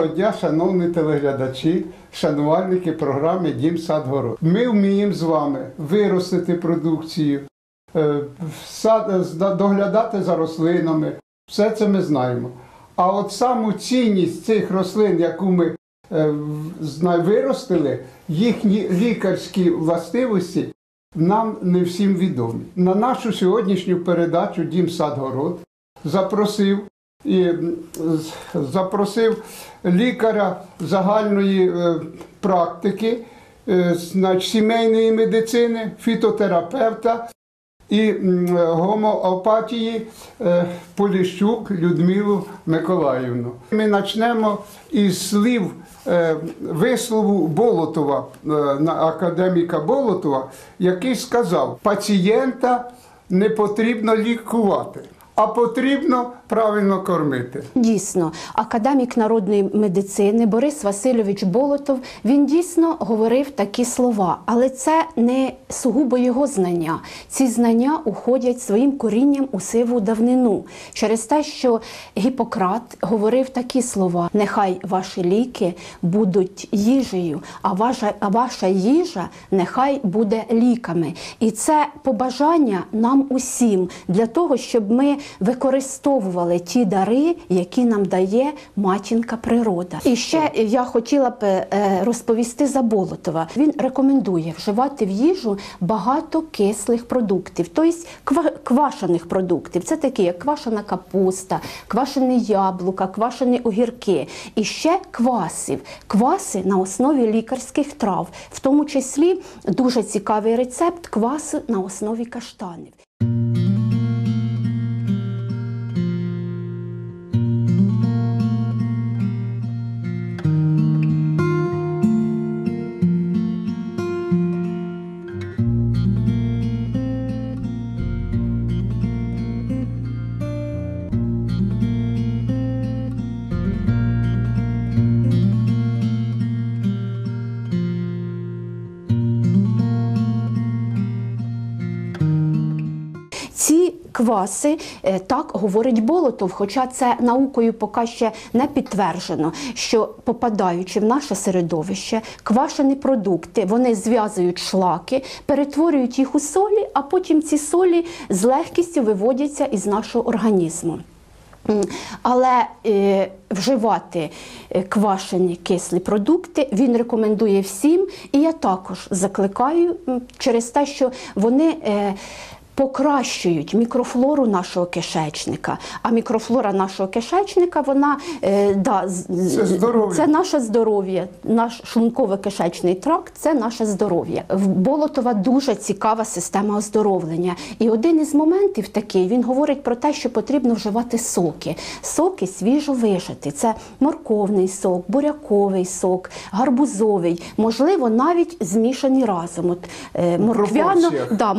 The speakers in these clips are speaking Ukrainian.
Доброго дня, шановні телеглядачі, шанувальники програми Дім сад город. Ми вміємо з вами виростити продукцію, е, доглядати за рослинами. Все це ми знаємо. А от саму цінність цих рослин, яку ми е, виростили, їхні лікарські властивості нам не всім відомі. На нашу сьогоднішню передачу Дім сад город запросив і запросив лікаря загальної е, практики, е, значить, сімейної медицини, фітотерапевта і м, е, Поліщук Людмилу Миколаївну. Ми почнемо із слів вислову Болотова, академіка Болотова, який сказав: пацієнта не потрібно лікувати, а потрібно правильно кормити. Дійсно, академік народної медицини Борис Васильович Болотов він дійсно говорив такі слова, але це не сугубо його знання. Ці знання уходять своїм корінням у сиву давнину через те, що Гіппократ говорив такі слова: нехай ваші ліки будуть їжею, а ваша, а ваша їжа нехай буде ліками. І це побажання нам усім для того, щоб ми використовували ті дари, які нам дає матінка природа. І ще я хотіла б е, розповісти за Болотова. Він рекомендує вживати в їжу багато кислих продуктів, тобто ква- квашених продуктів. Це такі, як квашена капуста, квашені яблука, квашені огірки. І ще квасів. Кваси на основі лікарських трав, в тому числі дуже цікавий рецепт квасу на основі каштанів. Кваси, е, так говорить Болотов, хоча це наукою поки ще не підтверджено, що попадаючи в наше середовище, квашені продукти вони зв'язують шлаки, перетворюють їх у солі, а потім ці солі з легкістю виводяться із нашого організму. Але е, вживати е, квашені кислі продукти він рекомендує всім, і я також закликаю через те, що вони. Е, Покращують мікрофлору нашого кишечника. А мікрофлора нашого кишечника, вона е, да, Це здоров'я. це наше здоров'я, наш шлунково-кишечний тракт це наше здоров'я. В Болотова дуже цікава система оздоровлення. І один із моментів такий він говорить про те, що потрібно вживати соки. Соки свіжо вижати. Це морковний сок, буряковий сок, гарбузовий, можливо, навіть змішані разом. От, е, морквяно, да,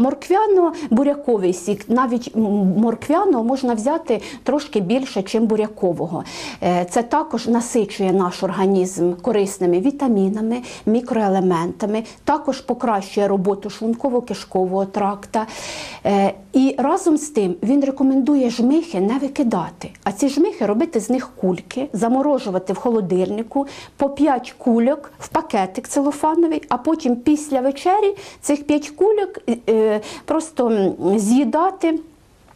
морквяно-буряковий сік. Навіть морквяного можна взяти трошки більше, ніж бурякового. Е, Це також насичує наш організм корисними вітамінами, мікроелементами, також покращує роботу шлунково-кишкового тракта. І разом з тим він рекомендує жмихи не викидати, а ці жмихи робити з них кульки, заморожувати в холодильнику по 5 кульок в пакетик целофановий, а потім після вечері цих 5 кульок е, е, просто з'їдати.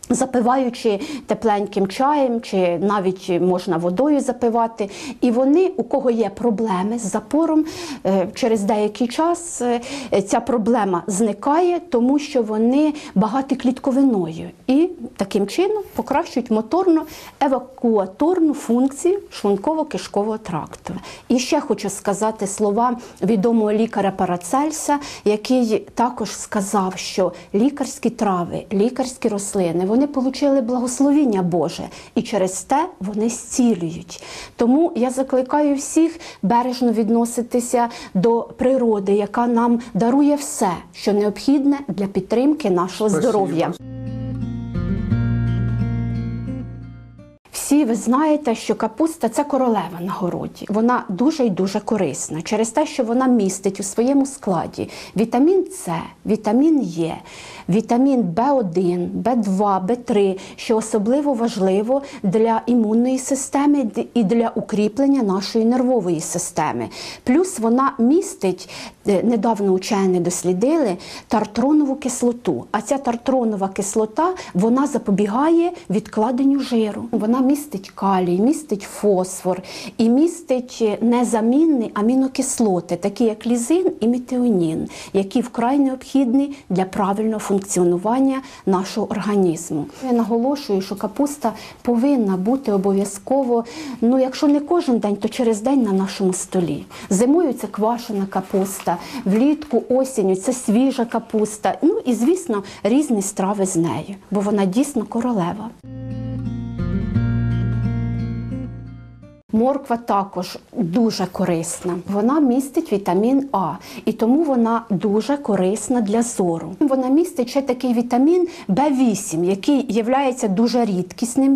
Запиваючи тепленьким чаєм, чи навіть можна водою запивати. І вони, у кого є проблеми з запором, е, через деякий час е, ця проблема зникає, тому що вони багаті клітковиною і таким чином покращують моторно-евакуаторну функцію шлунково-кишкового тракту. І ще хочу сказати слова відомого лікаря Парацельса, який також сказав, що лікарські трави, лікарські рослини вони отримали благословіння Боже, і через те вони зцілюють. Тому я закликаю всіх бережно відноситися до природи, яка нам дарує все, що необхідне для підтримки нашого Спасибо. здоров'я. Всі ви знаєте, що капуста це королева на городі. Вона дуже і дуже корисна через те, що вона містить у своєму складі вітамін С, вітамін Е, вітамін В1, В2, В3, що особливо важливо для імунної системи і для укріплення нашої нервової системи. Плюс вона містить, е, недавно учені дослідили, тартронову кислоту. А ця тартронова кислота вона запобігає відкладенню жиру. Вона містить калій, містить фосфор і містить е, незамінні амінокислоти, такі як лізин і метіонін, які вкрай необхідні для правильного функціонування нашого організму. Я наголошую, що капуста повинна бути обов'язково, ну якщо не кожен день, то через день на нашому столі. Зимою це квашена капуста, влітку осінню це свіжа капуста. Ну і звісно, різні страви з нею, бо вона дійсно королева. Морква також дуже корисна. Вона містить вітамін А, і тому вона дуже корисна для зору. Вона містить ще такий вітамін В8, який є дуже рідкісним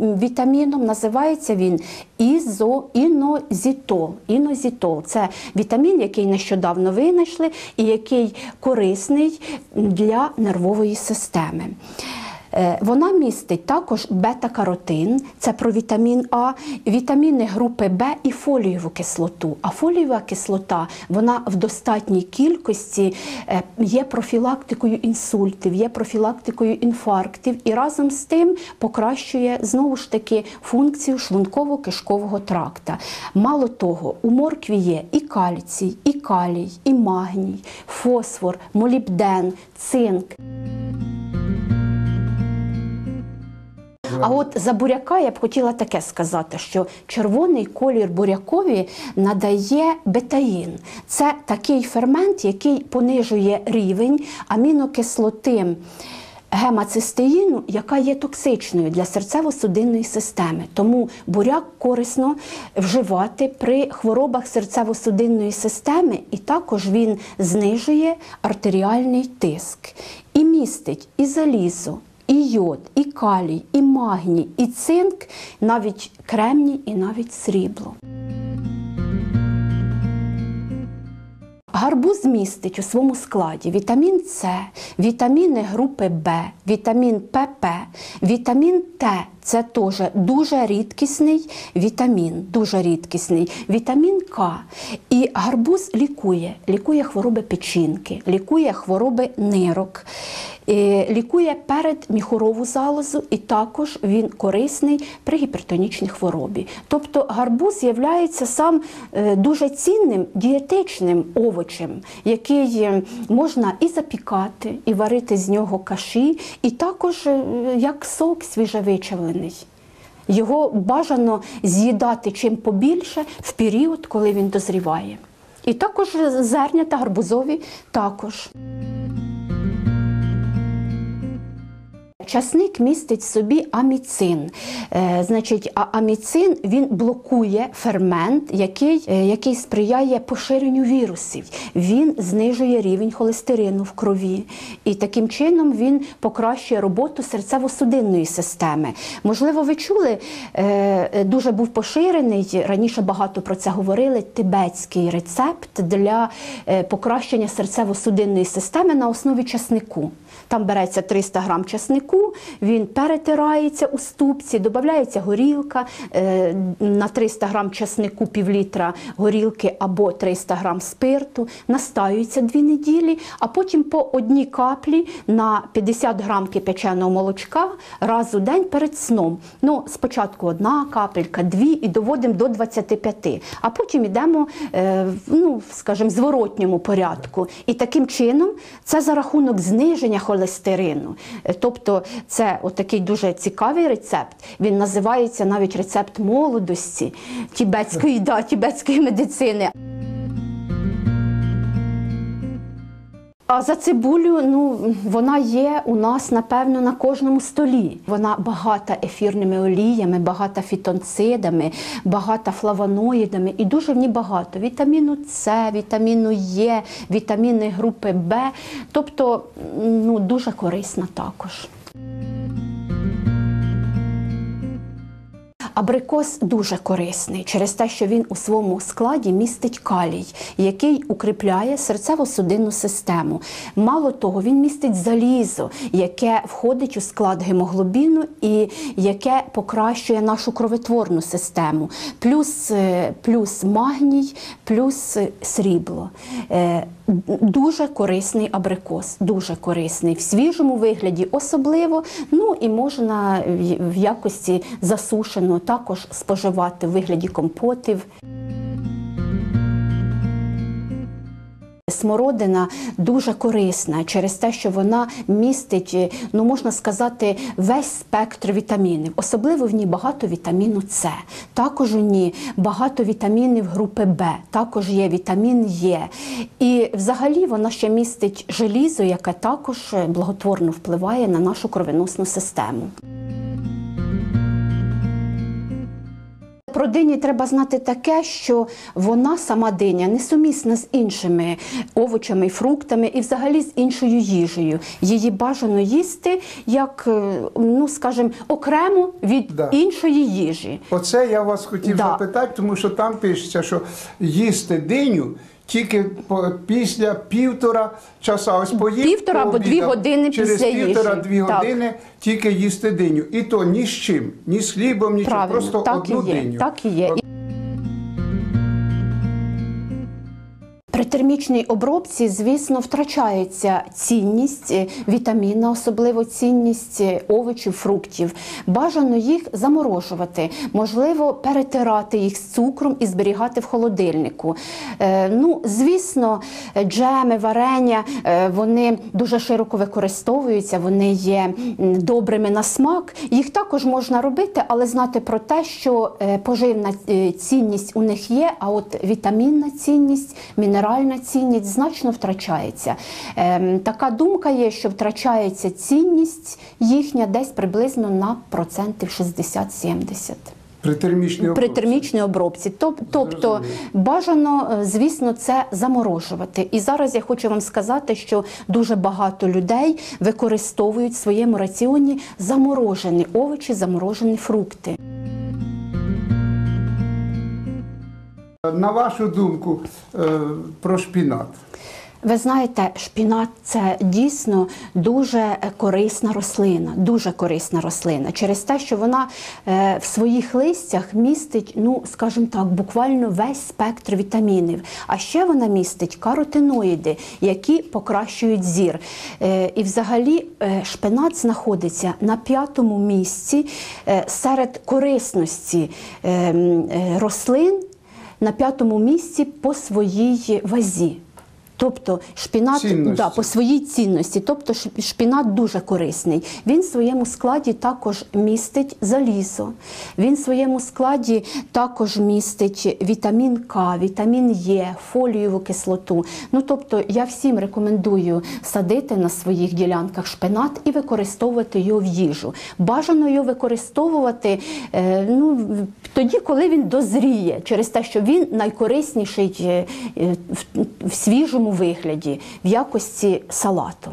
вітаміном. Називається він ізоінозітол. Інозітол це вітамін, який нещодавно винайшли і який корисний для нервової системи. Е, Вона містить також бета-каротин, це про вітамін А, вітаміни групи Б і фолієву кислоту. А фолієва кислота вона в достатній кількості е, є профілактикою інсультів, є профілактикою інфарктів і разом з тим покращує знову ж таки функцію шлунково-кишкового тракта. Мало того, у моркві є і кальцій, і калій, і магній, фосфор, молібден, цинк. А от за буряка я б хотіла таке сказати, що червоний колір бурякові надає бетаїн. Це такий фермент, який понижує рівень амінокислоти гемацистеїну, яка є токсичною для серцево-судинної системи. Тому буряк корисно вживати при хворобах серцево-судинної системи, і також він знижує артеріальний тиск і містить і залізо, і йод, і калій, і магній, і цинк, навіть кремній, і навіть срібло. Гарбуз містить у своєму складі вітамін С, вітаміни групи Б, вітамін ПП, вітамін Т. Це теж дуже рідкісний вітамін, дуже рідкісний вітамін К. І гарбуз лікує, лікує хвороби печінки, лікує хвороби нирок, лікує передміхорову залозу, і також він корисний при гіпертонічній хворобі. Тобто гарбуз є сам е, дуже цінним дієтичним овочем, який е, можна і запікати, і варити з нього каші, і також е, як сок свіжевичавлений. Його бажано з'їдати чим побільше в період, коли він дозріває. І також зернята гарбузові також. Часник містить в собі аміцин. Е, значить, а аміцин він блокує фермент, який, е, який сприяє поширенню вірусів. Він знижує рівень холестерину в крові. І таким чином він покращує роботу серцево-судинної системи. Можливо, ви чули, е, дуже був поширений, раніше багато про це говорили, тибетський рецепт для покращення серцево-судинної системи на основі часнику. Там береться 300 грам часнику, він перетирається у ступці, додається горілка е, на 300 грам часнику півлітра горілки або 300 грам спирту, настаюється дві неділі, а потім по одній каплі на 50 грам кипяченого молочка раз у день перед сном. Ну, спочатку одна капелька, дві і доводимо до 25, а потім йдемо, е, ну, скажімо, в зворотньому порядку. І таким чином це за рахунок зниження холестерину. Е, Тобто це отакий дуже цікавий рецепт. Він називається навіть рецепт молодості тібетської, да, тібетської медицини. А за цибулю, ну вона є у нас, напевно, на кожному столі. Вона багата ефірними оліями, багата фітонцидами, багата флавоноїдами і дуже в ній багато вітаміну С, вітаміну Е, вітаміни групи Б. Тобто ну, дуже корисна також. Абрикос дуже корисний через те, що він у своєму складі містить калій, який укріпляє серцево-судинну систему. Мало того, він містить залізо, яке входить у склад гемоглобіну і яке покращує нашу кровотворну систему, плюс, е, плюс магній, плюс е, срібло. Дуже корисний абрикос, дуже корисний в свіжому вигляді, особливо. Ну і можна в якості засушеного також споживати в вигляді компотів. Смородина дуже корисна через те, що вона містить, е, ну можна сказати, весь спектр вітамінів. Особливо в ній багато вітаміну С. Також у ній багато вітамінів групи Б, також є вітамін Е. І взагалі вона ще містить желізо, яке також е, благотворно впливає на нашу кровоносну систему. Про дині треба знати таке, що вона сама диня несумісна з іншими овочами, фруктами і взагалі з іншою їжею. Її бажано їсти як, е, ну скажімо, окремо від Да. іншої їжі. Оце я вас хотів Да. запитати, тому що там пишеться, що їсти диню тільки після півтора часа. Ось поїв, Півтора або дві години через після їжі. півтора-дві Так. години тільки їсти диню. І то ні з чим, ні з хлібом, нічого, Правильно, просто так одну і є. диню. Так і є. При термічній обробці, звісно, втрачається цінність е, вітаміна, особливо цінність е, овочів, фруктів. Бажано їх заморожувати, можливо, перетирати їх з цукром і зберігати в холодильнику. Е, Ну, звісно, джеми, варення вони дуже широко використовуються, вони є добрими на смак. Їх також можна робити, але знати про те, що поживна цінність у них є, а от вітамінна цінність, мінеральна цінність значно втрачається. Ем, Така думка є, що втрачається цінність їхня десь приблизно на процентів 60-70. При термічній При обробці. термічній обробці. Тоб- Тобто бажано, е, звісно, це заморожувати. І зараз я хочу вам сказати, що дуже багато людей використовують в своєму раціоні заморожені овочі, заморожені фрукти. На вашу думку е, про шпінат. Ви знаєте, шпінат це дійсно дуже корисна рослина, дуже корисна рослина через те, що вона е, в своїх листях містить, ну скажімо так, буквально весь спектр вітамінів. А ще вона містить каротиноїди, які покращують зір. Е, і взагалі шпинат знаходиться на п'ятому місці серед корисності е, м, е, рослин на п'ятому місці по своїй вазі. Тобто шпінат Цінності. да, по своїй цінності, тобто шпінат дуже корисний. Він в своєму складі також містить залізо. Він в своєму складі також містить вітамін К, вітамін Е, фолієву кислоту. Ну тобто я всім рекомендую садити на своїх ділянках шпинат і використовувати його в їжу. Бажано його використовувати е, ну, тоді, коли він дозріє, через те, що він найкорисніший е, е, в, в свіжому вигляді, в якості салату.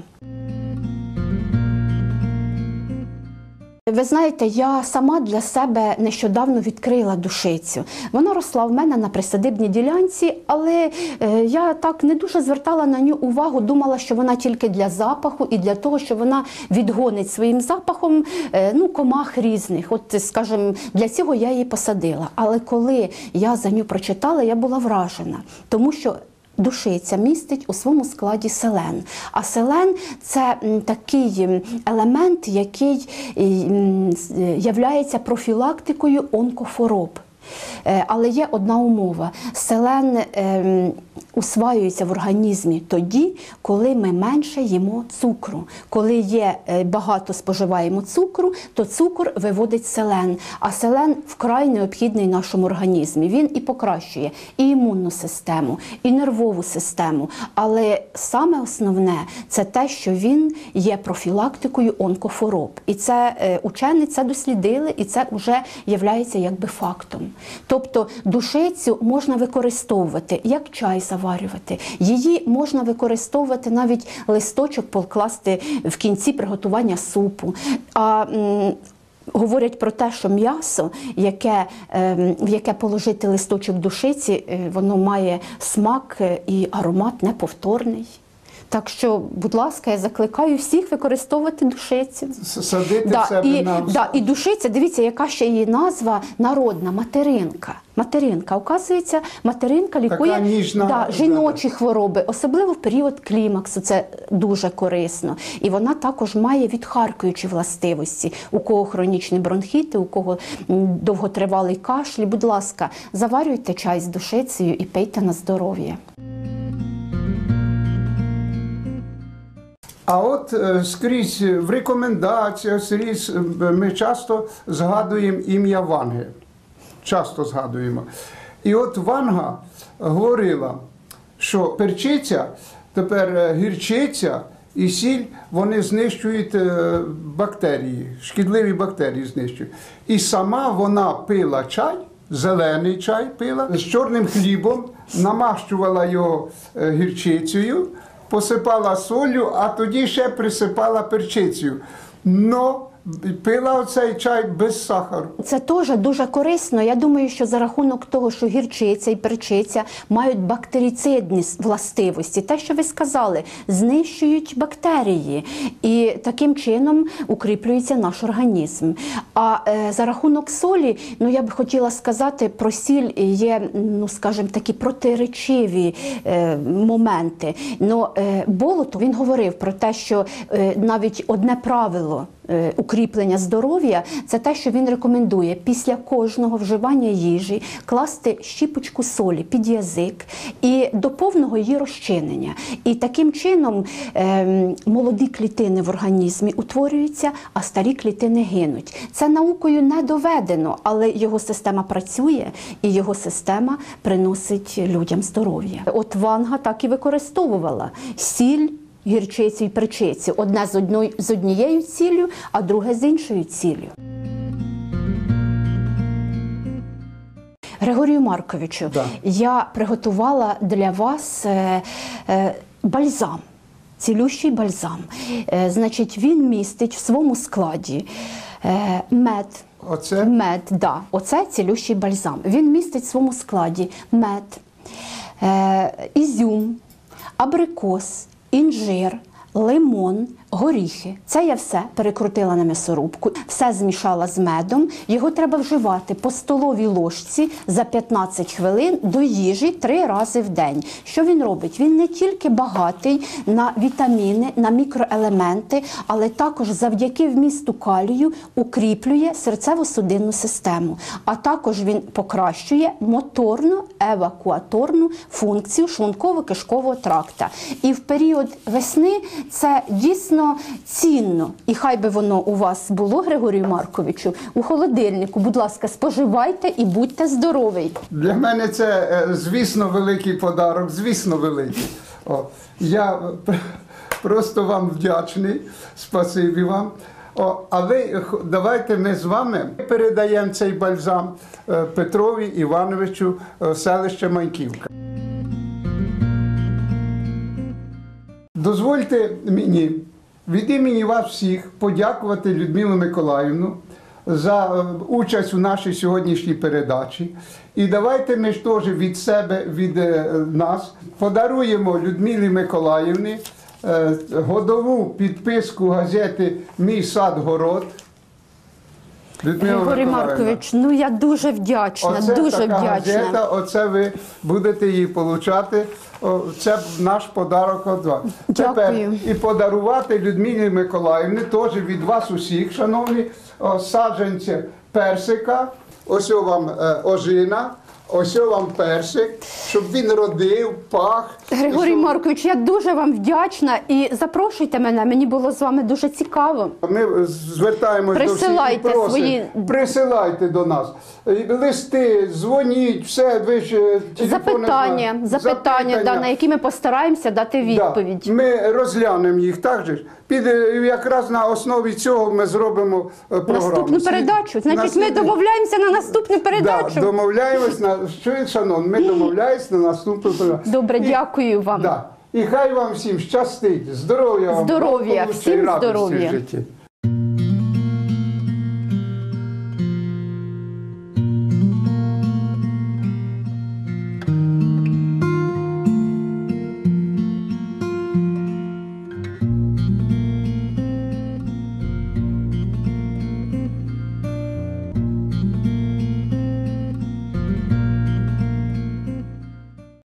Ви знаєте, я сама для себе нещодавно відкрила душицю. Вона росла в мене на присадибній ділянці, але е, я так не дуже звертала на нього увагу, думала, що вона тільки для запаху і для того, що вона відгонить своїм запахом е, ну, комах різних. От, скажімо, для цього я її посадила. Але коли я за нього прочитала, я була вражена, тому що Душиця містить у своєму складі селен. А селен це такий елемент, який являється профілактикою онкохвороб. Е, Але є одна умова: селен ем, усваюється в організмі тоді, коли ми менше їмо цукру. Коли є е, багато споживаємо цукру, то цукор виводить селен. А селен вкрай необхідний нашому організмі. Він і покращує і імунну систему, і нервову систему. Але саме основне це те, що він є профілактикою онкохвороб. І це е, учені це дослідили, і це вже являється якби фактом. Тобто душицю можна використовувати як чай заварювати. Її можна використовувати навіть листочок покласти в кінці приготування супу. А Говорять про те, що м'ясо, яке, ем, в яке положити листочок душиці, е, воно має смак е, і аромат неповторний. Так що, будь ласка, я закликаю всіх використовувати душицю. Садити в Да, себе і, на да, і душиця, дивіться, яка ще її назва народна материнка. Материнка, оказується, материнка лікує Така ніжна, да, да, жіночі хвороби, особливо в період клімаксу. Це дуже корисно. І вона також має відхаркуючі властивості. У кого хронічні бронхіти, у кого довготривалий кашль. Будь ласка, заварюйте чай з душицею і пийте на здоров'я. А от е, скрізь в рекомендаціях, скрізь е, ми часто згадуємо ім'я Ванги. Часто згадуємо. І от Ванга говорила, що перчиця, тепер е, гірчиця і сіль вони знищують е, бактерії, шкідливі бактерії знищують. І сама вона пила чай, зелений чай пила з чорним хлібом, намащувала його е, гірчицею посипала солью, а тоді ще присипала перчицею. Но пила оцей чай без сахару. Це теж дуже корисно. Я думаю, що за рахунок того, що гірчиця і перчиця мають бактерицидні властивості, те, що ви сказали, знищують бактерії, і таким чином укріплюється наш організм. А е, за рахунок солі, ну я б хотіла сказати, про сіль є, ну скажімо, такі протиречиві е, моменти. Но е, Болото він говорив про те, що е, навіть одне правило укріплення здоров'я це те, що він рекомендує після кожного вживання їжі класти щіпочку солі під язик і до повного її розчинення. І таким чином ем, молоді клітини в організмі утворюються, а старі клітини гинуть. Це наукою не доведено, але його система працює і його система приносить людям здоров'я. От Ванга так і використовувала сіль гірчицю і перчицю. Одне з, одною, з однією ціллю, а друге з іншою ціллю. Григорію Марковичу, Да. я приготувала для вас е, е, бальзам, цілющий бальзам. Е, значить, він містить в своєму складі е, мед. Оце Мед, да, оце цілющий бальзам. Він містить в своєму складі мед, е, ізюм, абрикос, інжир, лимон, горіхи. Це я все перекрутила на м'ясорубку, все змішала з медом. Його треба вживати по столовій ложці за 15 хвилин до їжі три рази в день. Що він робить? Він не тільки багатий на вітаміни, на мікроелементи, але також завдяки вмісту калію укріплює серцево-судинну систему. А також він покращує моторну евакуаторну функцію шлунково-кишкового тракта. І в період весни це дійсно цінно. І хай би воно у вас було, Григорію Марковичу, у холодильнику. Будь ласка, споживайте і будьте здорові. для мене це, е, звісно, великий подарок, звісно, великий. О, я просто вам вдячний, спасибі вам. О, але х- давайте ми з вами передаємо цей бальзам е, Петрові Івановичу е, селище Маньківка. Дозвольте мені від імені вас всіх подякувати Людмилу Миколаївну за е, участь у нашій сьогоднішній передачі. І давайте ми ж теж від себе, від е, нас подаруємо Людмилі Миколаївні е, годову підписку газети Мій сад город. Григорій Маркович, ну я дуже вдячна, Оце дуже така вдячна. газета, оце ви будете її получати. Це наш подарок від вас. Тепер і подарувати Людмилі Миколаївні теж від вас усіх, шановні, саджанці персика. Ось вам е, ожина, ось вам персик, щоб він родив, пах. Григорій щоб- Маркович, я дуже вам вдячна і запрошуйте мене. Мені було з вами дуже цікаво. Ми Присилайте до всіх і просимо, свої- присилайте до нас. Листи, дзвоніть, все, ви ж е, Запитання, знаєте. запитання, да, на які ми постараємося дати відповідь. Да. Ми розглянемо їх так же. Під е, якраз на основі цього ми зробимо е, програму. Наступну передачу. Значить, ми домовляємося на наступну передачу. Да, домовляємось на що, шанон. ми домовляємось на наступну передачу. Добре, І- дякую вам. Да. І хай вам всім щастить, здоров'я Здоров'я, всім здоров'я.